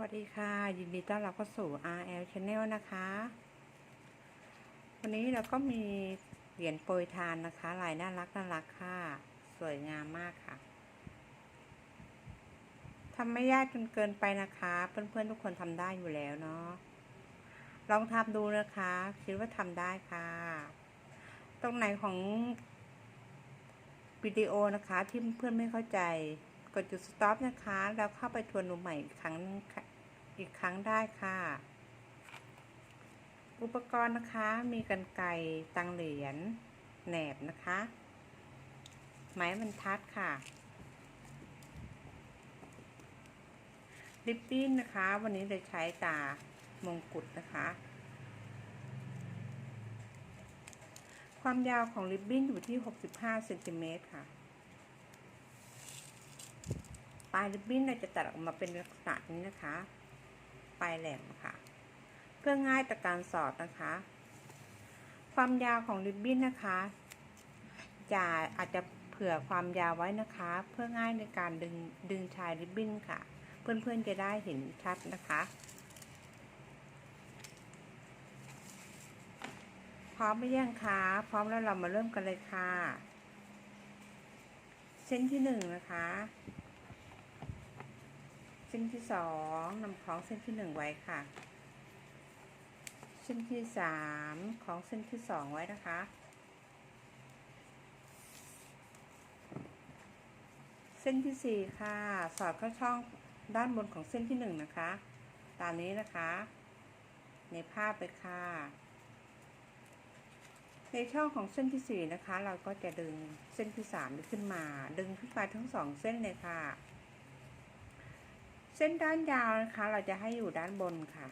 วัสดีค่ะ ยินดีต้อนรับเข้าสู่ RL Channel นะคะ วันนี้เราก็มีเหรียญโปรยทานนะคะลายน่ารักน่ารักค่ะ สวยงามมากค่ะทำไม่ยากจนเกินไปนะคะ เพื่อนๆทุกคนทำได้อยู่แล้วเนาะลองทำดูนะคะ คิดว่าทำได้ค่ะ ตรงไหนของวิดีโอนะคะที่เพื่อนไม่เข้าใจ กดจุดสต็อปนะคะ แล้วเข้าไปทวนดูใหม่อีกครั้งอีกครั้งได้ค่ะ อุปกรณ์นะคะ มีกันไกรตังเหรียญแหนบนะคะ ไม้บรรทัดค่ะริบบิ้นนะคะ วันนี้เราใช้ตามงกุฎนะคะ ความยาวของริบบิ้นอยู่ที่ 65เซนติเมตรค่ะ ปลายริบบิ้นเราจะตัดออกมาเป็นลักษณะนี้นะคะ ปลายแหลมค่ะ เพื่อง่ายต่อการสอดนะคะ ความยาวของริบบิ้นนะคะจะอาจจะเผื่อความยาวไว้นะคะ เพื่อง่ายในการดึงดึงชายริบบิ้นค่ะ เพื่อนๆจะได้เห็นชัดนะคะพร้อมไหมยังคะ พร้อมแล้วเรามาเริ่มกันเลยค่ะ เส้นที่หนึ่งนะคะ ส้นที่สองนำของเส้นที่หนึ่งไว้ค่ะ เส้นที่สามของเส้นที่สองไว้นะคะ เส้นที่สี่ค่ะ สอดเข้าช่องด้านบนของเส้นที่หนึ่งนะคะ ตามนี้นะคะ ในภาพเลยค่ะ ในช่องของเส้นที่สี่นะคะ เราก็จะดึงเส้นที่สามขึ้นมา ดึงขึ้นไปทั้งสองเส้นเลยค่ะ ส้นด้านยาวนะคะ เราจะให้อยู่ด้านบนค่ะ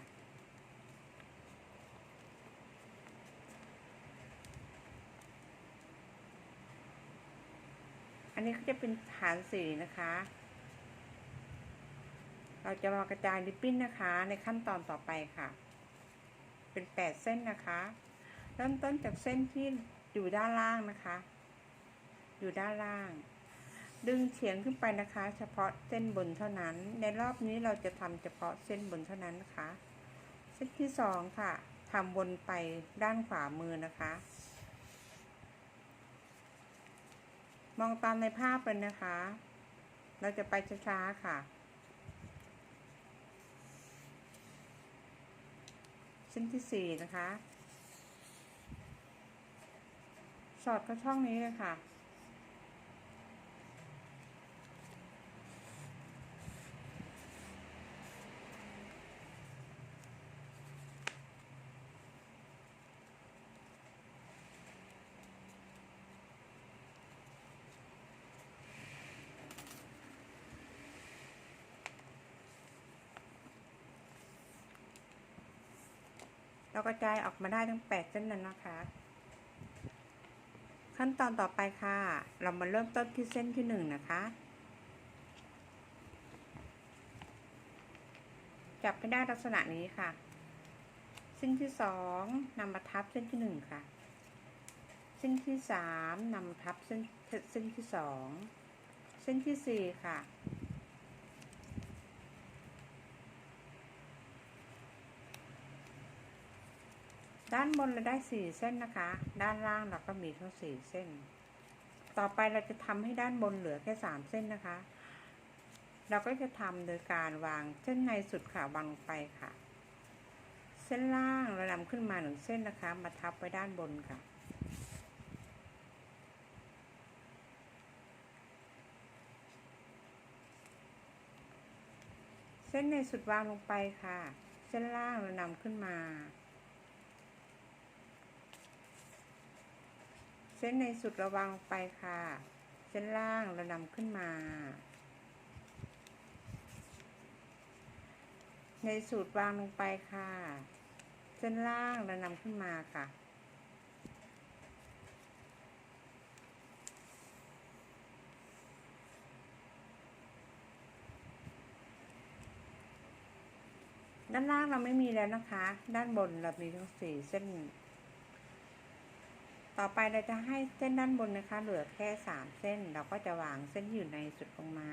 อันนี้ก็จะเป็นฐานสีนะคะ เราจะมากระจายริบบิ้นนะคะ ในขั้นตอนต่อไปค่ะ เป็นแปดเส้นนะคะ เริ่มต้นจากเส้นที่อยู่ด้านล่างนะคะ อยู่ด้านล่าง ดึงเฉียงขึ้นไปนะคะ เฉพาะเส้นบนเท่านั้น ในรอบนี้เราจะทำเฉพาะเส้นบนเท่านั้นนะคะเส้นที่สองค่ะทำวนไปด้านขวามือนะคะ มองตามในภาพเลยนะคะ เราจะไปช้าๆค่ะ เส้นที่สี่นะคะ สอดเข้าช่องนี้เลยค่ะ เรากระจายออกมาได้ทั้งแปดเส้นนั้นนะคะ ขั้นตอนต่อไปค่ะ เรามาเริ่มต้นที่เส้นที่หนึ่งนะคะ จับให้ได้ลักษณะนี้ค่ะ เส้นที่สองนำมาทับเส้นที่หนึ่งค่ะ เส้นที่สามนำมาทับเส้นเส้นที่สองเส้นที่สี่ค่ะ ด้านบนเราได้สี่เส้นนะคะ ด้านล่างเราก็มีทั้งสี่เส้น ต่อไปเราจะทำให้ด้านบนเหลือแค่สามเส้นนะคะ เราก็จะทำโดยการวางเส้นในสุดค่ะวางลงไปค่ะ เส้นล่างเรานำขึ้นมาหนึ่งเส้นนะคะ มาทับไว้ด้านบนค่ะเส้นในสุดวางลงไปค่ะ เส้นล่างเรานำขึ้นมา เส้นในสุดระวังลงไปค่ะ เส้นล่างเรานำขึ้นมา ในสูตรวางลงไปค่ะ เส้นล่างเรานำขึ้นมาค่ะด้านล่างเราไม่มีแล้วนะคะ ด้านบนเรามีทั้งสี่เส้น ต่อไปเราจะให้เส้นด้านบนนะคะ เหลือแค่สามเส้น เราก็จะวางเส้นอยู่ในสุดลงมา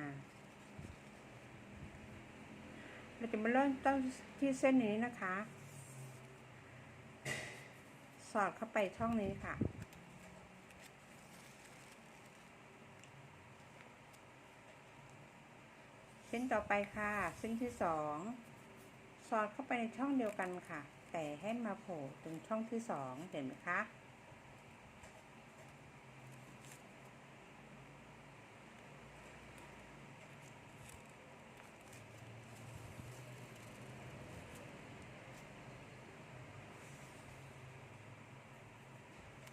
เราจะมาเริ่มต้นที่เส้นนี้นะคะ สอดเข้าไปช่องนี้ค่ะเส้นต่อไปค่ะ เส้นที่สองสอดเข้าไปในช่องเดียวกันค่ะ แต่ให้มาโผล่ตรงช่องที่สองเห็นไหมคะ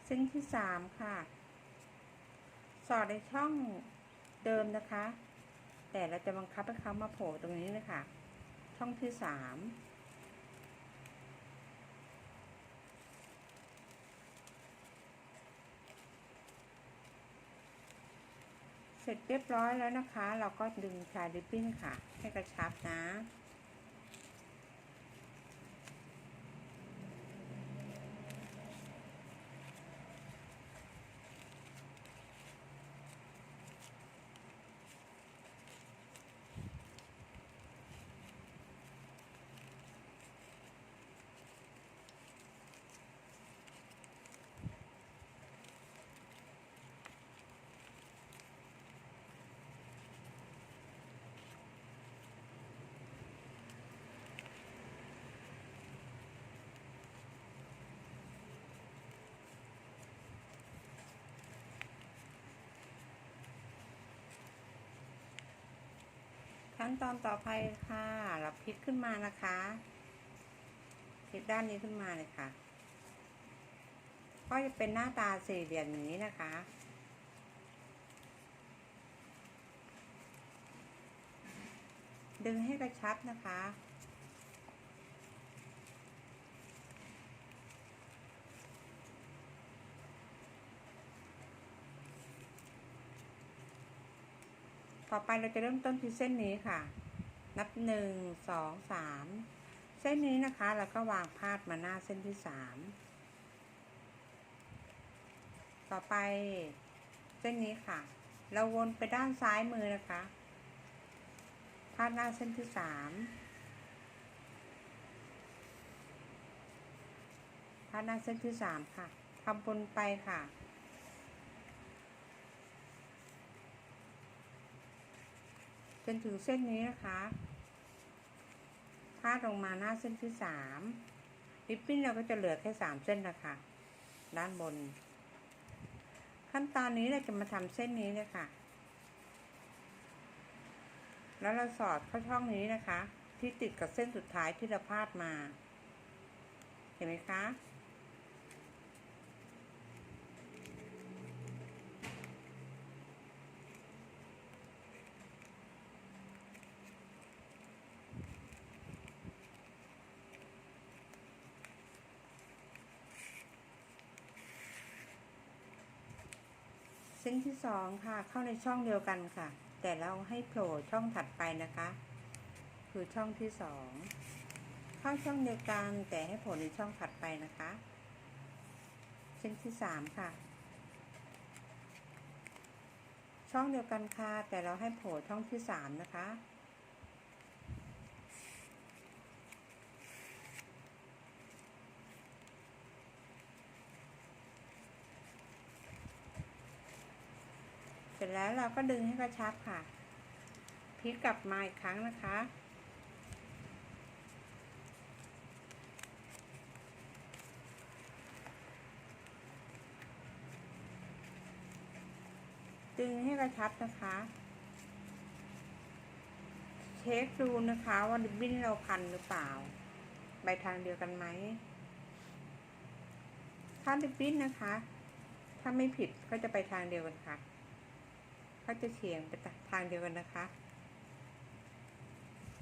เส้นที่สามค่ะ สอดในช่องเดิมนะคะ แต่เราจะบังคับให้เขามาโผล่ตรงนี้นะคะช่องที่สามเสร็จเรียบร้อยแล้วนะคะ เราก็ดึงชายริบบิ้นค่ะ ให้กระชับนะ ขั้นตอนต่อไปค่ะเราพลิกขึ้นมานะคะพลิกด้านนี้ขึ้นมาเลยค่ะ ก็จะเป็นหน้าตาสี่เหลี่ยมอย่างนี้นะคะ ดึงให้กระชับนะคะ ต่อไปเราจะเริ่มต้นที่เส้นนี้ค่ะ นับหนึ่งสองสามเส้นนี้นะคะแล้วก็วางพาดมาหน้าเส้นที่สามต่อไปเส้นนี้ค่ะ เราวนไปด้านซ้ายมือนะคะ พาดหน้าเส้นที่สามพาดหน้าเส้นที่สามค่ะทำบนไปค่ะ จนถึงเส้นนี้นะคะพาดลงมาหน้าเส้นที่สามริบบิ้นเราก็จะเหลือแค่สามเส้นนะคะด้านบน ขั้นตอนนี้เราจะมาทำเส้นนี้เลยค่ะ แล้วเราสอดเข้าช่องนี้นะคะ ที่ติดกับเส้นสุดท้ายที่เราพาดมา เห็นไหมคะ ส้นที่สองค่ะ เข้าในช่องเดียวกันค่ะ แต่เราให้โผล่ช่องถัดไปนะคะ คือช่องที่สองเข้าช่องเดียวกันแต่ให้โผล่ในช่องถัดไปนะคะ เส้นที่สามค่ะ ช่องเดียวกันค่ะแต่เราให้โผล่ช่องที่สามนะคะ ร็จแล้วเราก็ดึงให้กระชับค่ะพลิกกลับมาอีกครั้งนะคะ ดึงให้กระชับนะคะ เช็คดูนะคะว่าริบบิ้นเราพันหรือเปล่าไปทางเดียวกันไหมถ้าริบบิ้นนะคะ ถ้าไม่ผิดก็จะไปทางเดียวกันค่ะ ก็จะเฉียงไปทางเดียวกันนะคะ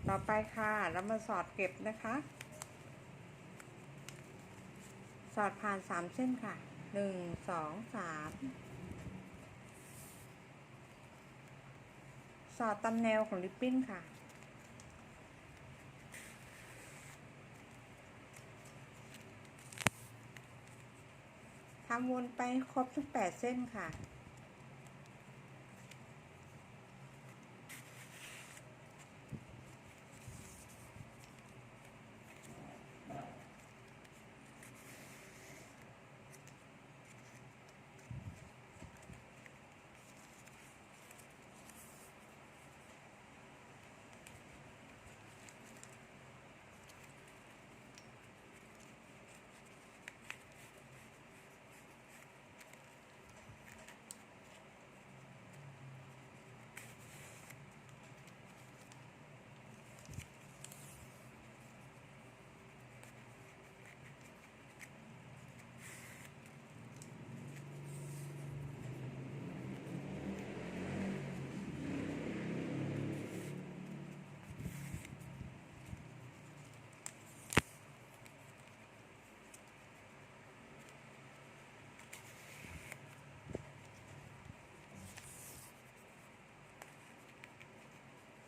ต่อไปค่ะ เรามาสอดเก็บนะคะ สอดผ่านสามเส้นค่ะหนึ่งสองสามสอดตามแนวของริบบิ้นค่ะทำวนไปครบทั้งแปดเส้นค่ะ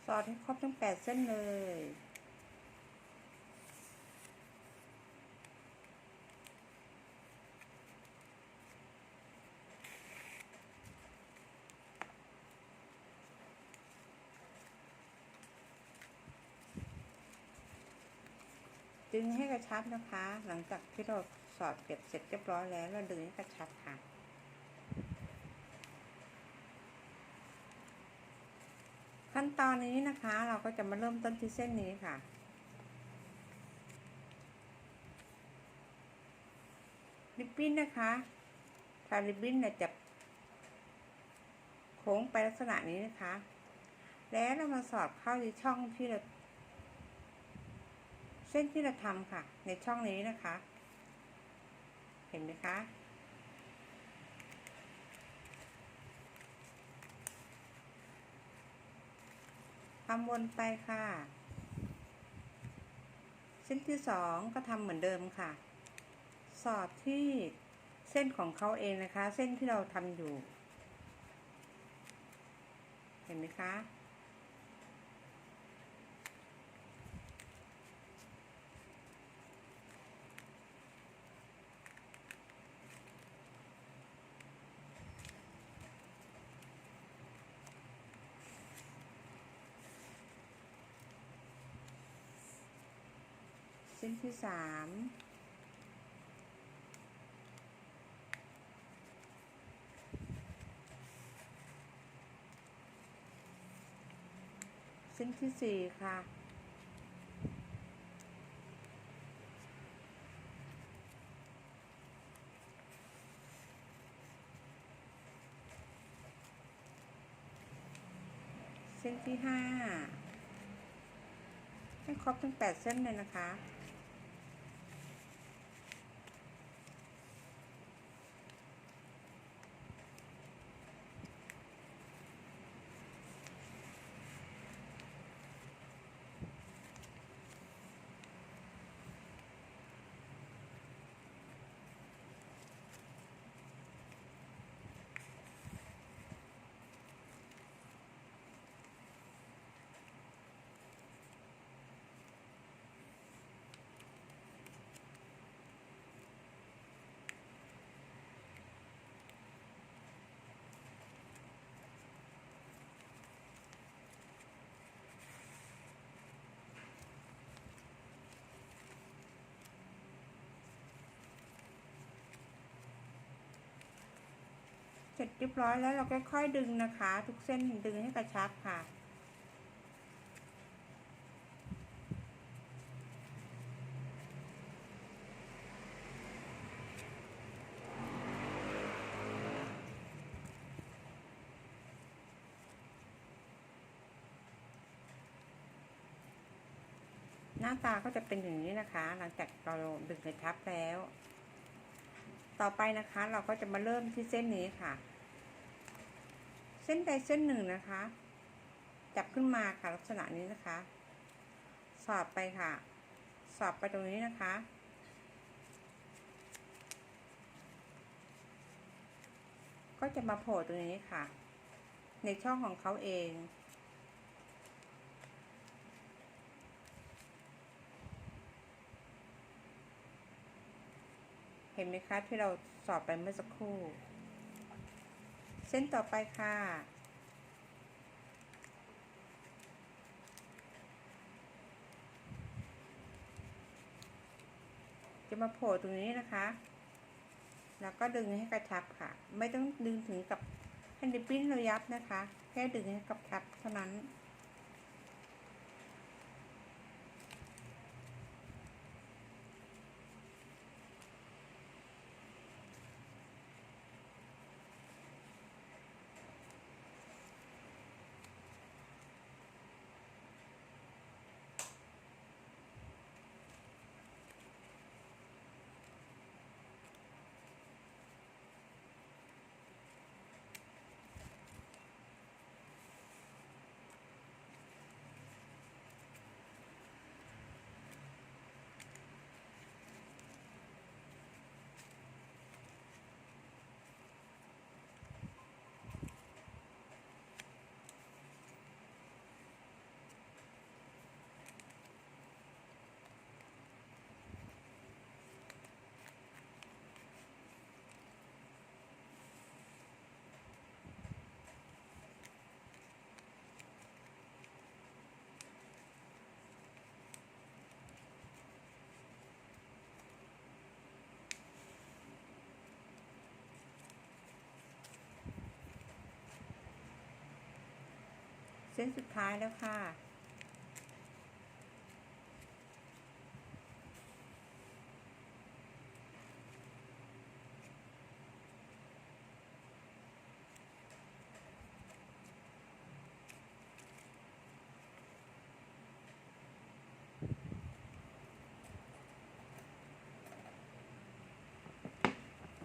สอดให้ครบทั้งแปดเส้นเลย ดึงให้กระชับนะคะ หลังจากที่เราสอดเก็บเสร็จเรียบร้อยแล้วเราดึงให้กระชับค่ะ ขั้น ตอนนี้นะคะ เราก็จะมาเริ่มต้นที่เส้นนี้ค่ะ ริบบิ้นนะคะทาริบบิ้นเนี่ยจะโค้งไปลักษณะนี้นะคะ แล้วเรามาสอดเข้าในช่องที่เราเส้นที่เราทำค่ะ ในช่องนี้นะคะ เห็นไหมคะำวนไปค่ะเส้นที่สองก็ทำเหมือนเดิมค่ะ สอดที่เส้นของเขาเองนะคะ เส้นที่เราทำอยู่ เห็นไหมคะ ส้นที่สามเส้นที่สี่ค่ะ เส้นที่ห้าให้ครบทั้งแปดเส้นเลยนะคะ ร็จเรียบร้อยแล้วเราก็ค่อยๆดึงนะคะ ทุกเส้นดึงให้กระชับค่ะ หน้าตาก็จะเป็นอย่างนี้นะคะ หลังจากเราดึงกระชับแล้วต่อไปนะคะเราก็จะมาเริ่มที่เส้นนี้ค่ะ เส้นใดเส้นหนึ่งนะคะ จับขึ้นมาค่ะลักษณะนี้นะคะ สอดไปค่ะ สอดไปตรงนี้นะคะ ก็จะมาโผล่ตรงนี้ค่ะ ในช่องของเขาเองเห็นไหมคะที่เราสอบไปเมื่อสักครู่ ส้นต่อไปค่ะ จะมาโผล่ตรงนี้นะคะ แล้วก็ดึงให้กระชับค่ะ ไม่ต้องดึงถึงกับให้ดิปิ้นเรายับนะคะ แค่ดึงให้กระชับเท่านั้น เส้นสุดท้ายแล้วค่ะ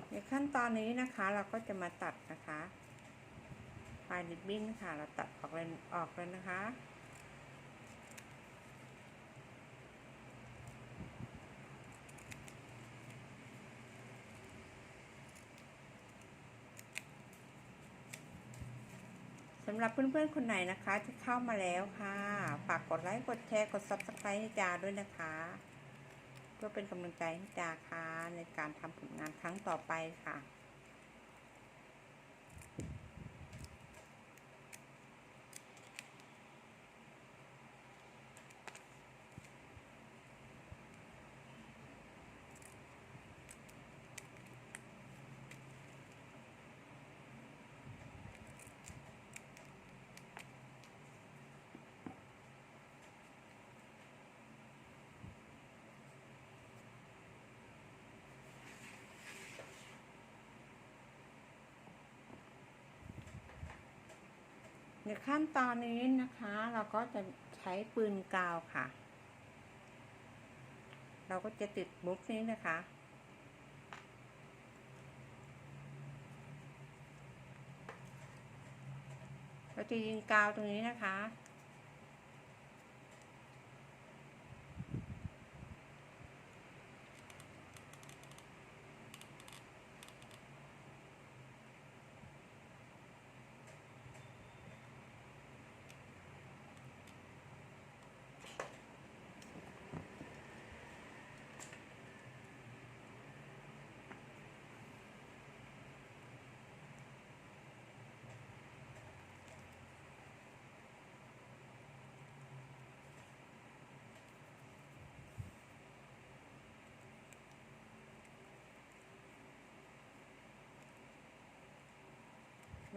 ในขั้นตอนนี้นะคะเราก็จะมาตัดนะคะ ปลายริบบิ้นค่ะ เราตัดออกเลยออกเลยนะคะ สำหรับเพื่อนๆ คนไหนนะคะที่เข้ามาแล้วค่ะ ฝากกดไลค์ กดแชร์ กด subscribe ให้จาด้วยนะคะ เพื่อเป็นกำลังใจให้จาค่ะในการทำผลงานครั้งต่อไปค่ะ ในขั้นตอนนี้นะคะ เราก็จะใช้ปืนกาวค่ะ เราก็จะติดบุ๊กนี้นะคะ เราจะยิงกาวตรงนี้นะคะ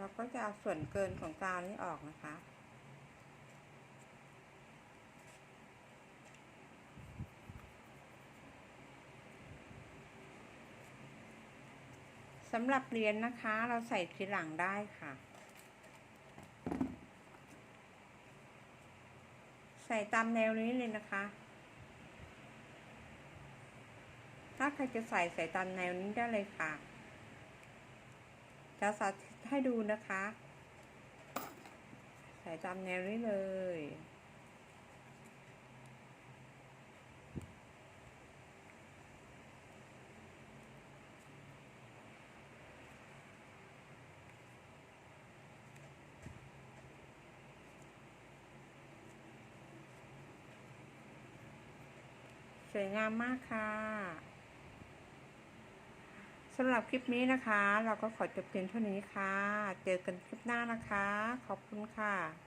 เราก็จะเอาส่วนเกินของกาวนี้ออกนะคะ สำหรับเหรียญนะคะ เราใส่ทีหลังได้ค่ะ ใส่ตามแนวนี้เลยนะคะ ถ้าใครจะใส่ใส่ตามแนวนี้ได้เลยค่ะ จะสาธิตให้ดูนะคะ ใส่ตามแนวนี้เลย สวยงามมากค่ะ สำหรับคลิปนี้นะคะ เราก็ขอจบเพียงเท่านี้ค่ะ เจอกันคลิปหน้านะคะ ขอบคุณค่ะ